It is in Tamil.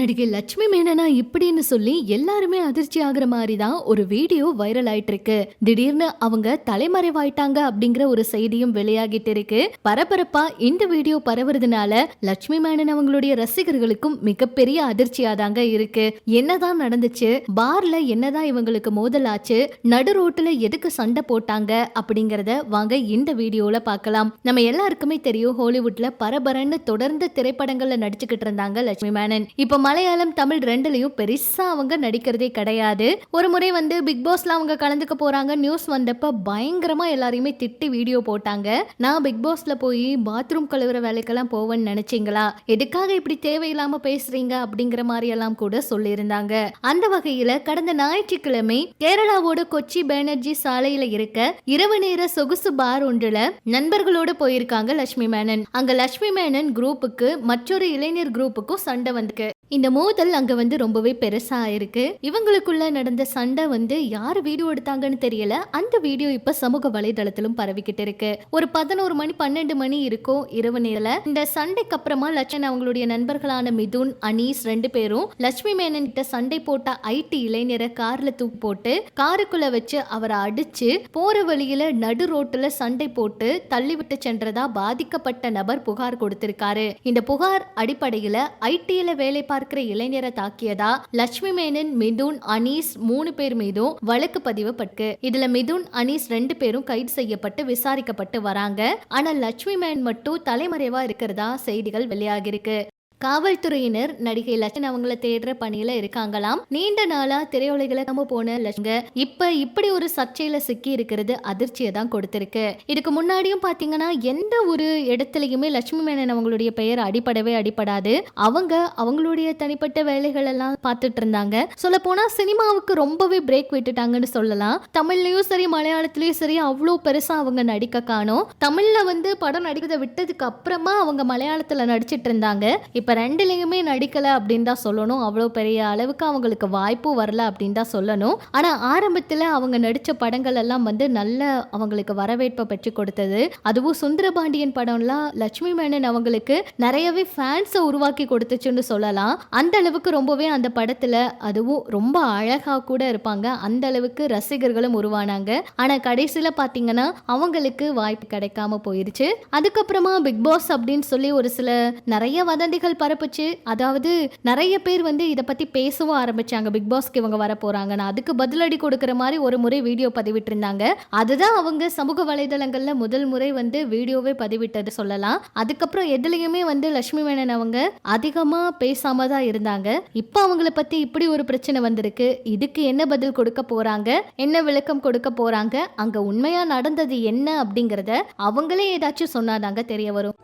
நடிகை லட்சுமி மேனனா இப்படின்னு சொல்லி எல்லாருமே அதிர்ச்சி ஆகுற மாதிரி தான் ஒரு வீடியோ வைரல் ஆயிட்டு இருக்கு திடீர்னு அவங்க தலைமறைவாயிட்டாங்க அப்படிங்கிற ஒரு செய்தியும் வெளியாகிட்டு இருக்கு. பரபரப்பா இந்த வீடியோ பரவுறதுனால லட்சுமி மேனன் அவங்களுடைய ரசிகர்களுக்கும் மிகப்பெரிய அதிர்ச்சியா தாங்க இருக்கு. என்னதான் நடந்துச்சு? பார்ல என்னதான் இவங்களுக்கு மோதல் ஆச்சு நடு ரோட்டுல எதுக்கு சண்டை போட்டாங்க? அப்படிங்கறத வாங்க இந்த வீடியோல பார்க்கலாம். நம்ம எல்லாருக்குமே தெரியும் ஹாலிவுட்ல பரபரன்னு தொடர்ந்து திரைப்படங்கள்ல நடிச்சுக்கிட்டு இருந்தாங்க லட்சுமி மேனன். இப்ப மலையாளம் தமிழ் ரெண்டுலயும் பெருசா அவங்க நடிக்கிறதே கிடையாது. ஒரு முறை வந்து பிக் பாஸ்ல அவங்க கலந்துக்க போறாங்க. நியூஸ் வந்தப்ப பயங்கரமா எல்லாரையுமே திட்டி வீடியோ போட்டாங்க. நான் பிக் பாஸ்ல போய் பாத்ரூம் கழுவுற வேலைக்கெல்லாம் போவேன்னு நினைச்சீங்களா? எதுக்காக இப்படி தேவையில்லாம பேசுறீங்க? அப்படிங்கிற மாதிரி எல்லாம் கூட சொல்லியிருந்தாங்க. அந்த வகையில கடந்த ஞாயிற்றுக்கிழமை கேரளாவோட கொச்சி பேனர்ஜி சாலையில இருக்க இரவு நேர சொகுசு பார் ஒன்றுல நண்பர்களோட போயிருக்காங்க லட்சுமி மேனன். அங்க லட்சுமி மேனன் குரூப்புக்கு மற்றொரு இளைஞர் குரூப்புக்கும் சண்டை வந்துக்கு இந்த மோதல் அங்க வந்து ரொம்பவே பெருசா இருக்கு. இவங்களுக்குள்ள நடந்த சண்டை வந்து யார் வீடியோ எடுத்தாங்கன்னு தெரியல. அந்த வீடியோ இப்ப சமூக வலைதளத்திலும் பரவிக்கிட்டு இருக்கு. ஒரு பதினோரு மணி பன்னெண்டு மணி இருக்கும் இரவு நேரில் இந்த சண்டைக்கு அப்புறமா லட்சன் அவங்களுடைய நண்பர்களான மிதுன் அனீஸ் ரெண்டு பேரும் லட்சுமி மேனன் கிட்ட சண்டை போட்ட ஐடி இளைஞரை கார்ல தூக்கி போட்டு காருக்குள்ள வச்சு அவரை அடிச்சு போற வழியில நடு ரோட்டுல சண்டை போட்டு தள்ளிவிட்டு சென்றதா பாதிக்கப்பட்ட நபர் புகார் கொடுத்திருக்காரு. இந்த புகார் அடிப்படையில ஐடியில வேலை பார்க்கிற இளைஞரை தாக்கியதா? லட்சுமி மேனன் மிதுன் அனீஸ் மூணு பேர் மீதும் வழக்கு பதிவுப்பட்டு இதுல மிதுன் அனீஸ் ரெண்டு பேரும் கைது செய்யப்பட்டு விசாரிக்கப்பட்டு வராங்க. ஆனா லட்சுமி மேன் மட்டும் தலைமறைவா இருக்கிறதா செய்திகள் வெளியாகிருக்கு காவல்துறையினர் நடிகை லட்சன் அவங்கள தேடுற பணியில இருக்காங்களாம். நீண்ட நாளா திரையுலகில நம்ம போன லட்சுங்க இப்ப இப்படி ஒரு சர்ச்சையில சிக்கி இருக்கிறது அதிர்ச்சியை தான் கொடுத்திருக்கு. இதுக்கு முன்னாடியும் பாத்தீங்கன்னா எந்த ஒரு இடத்துலயுமே லட்சுமி மேனன் அவங்களுடைய பெயர் அடிப்படவே அடிப்படாது. அவங்க அவங்களுடைய தனிப்பட்ட வேலைகள் எல்லாம் பார்த்துட்டு இருந்தாங்க. சொல்ல போனா சினிமாவுக்கு ரொம்பவே பிரேக் விட்டுட்டாங்கன்னு சொல்லலாம். தமிழ்லயும் சரி மலையாளத்திலயும் சரி அவ்வளோ பெருசா அவங்க நடிக்க காணும். தமிழ்ல வந்து படம் நடிக்கிறத விட்டதுக்கு அப்புறமா அவங்க மலையாளத்துல நடிச்சிட்டு இருந்தாங்க. இப்ப இப்போ ரெண்டுலேயுமே நடிக்கல அப்படின்னு தான் சொல்லணும். அவ்வளோ பெரிய அளவுக்கு அவங்களுக்கு வாய்ப்பும் வரல அப்படின்னு தான் சொல்லணும். ஆனால் ஆரம்பத்தில் அவங்க நடித்த படங்கள் எல்லாம் வந்து நல்ல அவங்களுக்கு வரவேற்பை பெற்று கொடுத்தது. அதுவும் சுந்தரபாண்டியன் படம்லாம் லட்சுமி மேனன் அவங்களுக்கு நிறையவே ஃபேன்ஸை உருவாக்கி கொடுத்துச்சுன்னு சொல்லலாம். அந்த அளவுக்கு ரொம்பவே அந்த படத்தில் அதுவும் ரொம்ப அழகாக கூட இருப்பாங்க. அந்த அளவுக்கு ரசிகர்களும் உருவானாங்க. ஆனால் கடைசியில் பார்த்தீங்கன்னா அவங்களுக்கு வாய்ப்பு கிடைக்காம போயிருச்சு. அதுக்கப்புறமா பிக் பாஸ் அப்படின்னு சொல்லி ஒரு சில நிறைய வதந்திகள் பரப்புச்சு. அதாவது நிறைய பேர் வந்து இதை பத்தி பேசவும் ஆரம்பிச்சாங்க. பிக் பாஸ்க்கு இவங்க வர போகிறாங்கன்னு அதுக்கு பதிலடி கொடுக்குற மாதிரி ஒரு முறை வீடியோ பதிவிட்டிருந்தாங்க. அதுதான் அவங்க சமூக வலைதளங்கள்ல முதல் முறை வந்து வீடியோவே பதிவிட்டது சொல்லலாம். அதுக்கப்புறம் எதுலேயுமே வந்து லட்சுமி மேனன் அவங்க அதிகமாக பேசாம தான் இருந்தாங்க. இப்போ அவங்கள பத்தி இப்படி ஒரு பிரச்சனை வந்திருக்கு. இதுக்கு என்ன பதில் கொடுக்க போறாங்க? என்ன விளக்கம் கொடுக்க போறாங்க? அங்க உண்மையா நடந்தது என்ன அப்படிங்கிறத அவங்களே ஏதாச்சும் சொன்னாதாங்க தெரிய வரும்.